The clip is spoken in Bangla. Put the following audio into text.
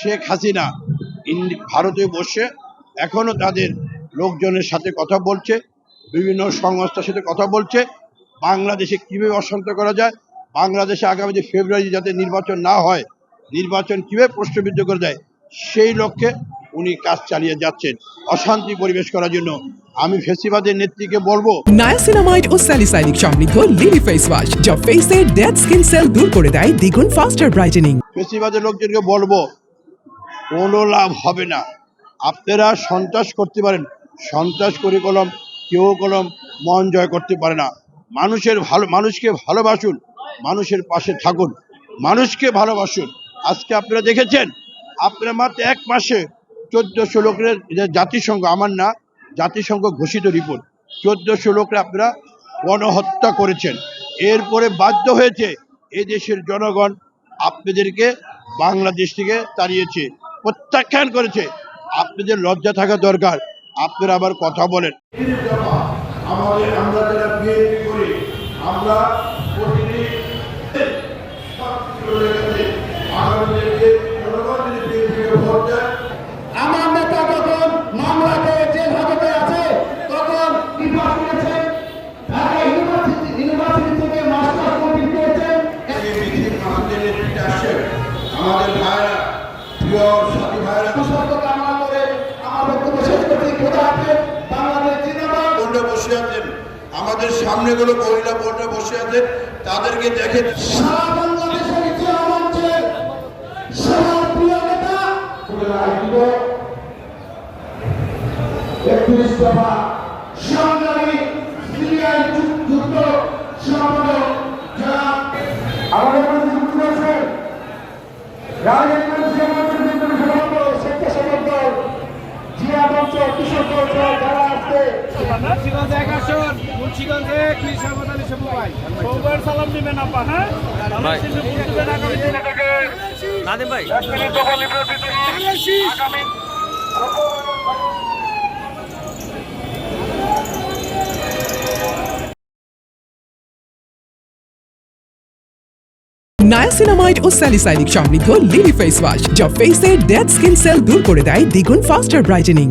শেখ হাসিনা ভারতে বসে এখনও তাদের লোকজনের সাথে কথা বলছে বিভিন্ন সংস্থার সাথে কথা বলছে বাংলাদেশে কীভাবে অশান্ত করা যায় বাংলাদেশে আগামী যে ফেব্রুয়ারি যাতে নির্বাচন না হয় নির্বাচন কীভাবে প্রশ্নবিদ্ধ করে দেয় সেই লক্ষ্যে উনি কাজ চালিয়ে যাচ্ছেন অশান্তি পরিবেশ করার জন্য। আমি ফেসিবাদের নেত্রীকে বলব নায়াসিনামাইড ও স্যালিসাইনিক সমৃদ্ধ লিলি ফেস ওয়াশ যা ফেসের ডেড স্কিন সেল দূর করে দেয় দ্বিগুণ ফাস্টার ব্রাইটেনিং ফেসিবাদের লোকজনকে বলব কোনো লাভ হবে না। আপনারা সন্ত্রাস করতে পারেন। সন্ত্রাস করে কলম, কেউ কলম মন জয় করতে পারে না। মানুষের ভালো, মানুষকে ভালোবাসুন। মানুষের পাশে থাকুন। মানুষকে ভালোবাসুন। আজকে আপনারা দেখেছেন, আপনারা মাত্র এক মাসে চোদ্দশো লোকের জাতিসংঘ, আমার না, জাতিসংঘ ঘোষিত রিপোর্ট, চোদ্দশো লোকরা আপনারা গণহত্যা করেছেন। এরপরে বাধ্য হয়েছে এই দেশের জনগণ আপনাদেরকে বাংলাদেশ থেকে তাড়িয়েছে। প্রত্যাখ্যান করেছে। আপনাদের লজ্জা থাকা দরকার আপনারা আবার কথা বলেন। আমাদের আমরা যারা বিএনপি করি আমরা আমার নেতা যখন মামলা পেয়ে জেল হাজতে আছে তখন বিভাগ করেছেন ঢাকা ইউনিভার্সিটি ইউনিভার্সিটি থেকে মাস্টার কমপ্লিট করেছেন আমাদের ভাইরা প্রিয় সাথী ভাইরা সুস্বাস্থ্য কামনা করে আমার বক্তব্য শেষ করছি। খোদা হাফেজ বাংলাদেশ জিন্দাবাদ। বোর্ডে বসে আছেন। আমাদের সামনে গুলো মহিলা বোর্ডে বসে আছেন তাদেরকে দেখে সারা বাংলাদেশের ইতিহাস মঞ্চে সবার প্রিয় নেতা। একত্রিশ দফা সংগ্রামী সিরিয়াল যুদ্ধ সম্পাদক যারা আমাদের মধ্যে যুক্ত রাজনীতি মুন্সিগঞ্জ এক আসন মুন্সিগঞ্জে কি সামত আলী সবু ভাই সৌবার সালাম দিবেন আপা হ্যাঁ? আগামী নাদিম ভাই। নায়াসিনামাইড ও স্যালিসাইনিক সমৃদ্ধ লিলি ফেস ওয়াশ যা ফেসের ডেড স্কিন সেল দূর করে দেয় দ্বিগুণ ফাস্টার ব্রাইটেনিং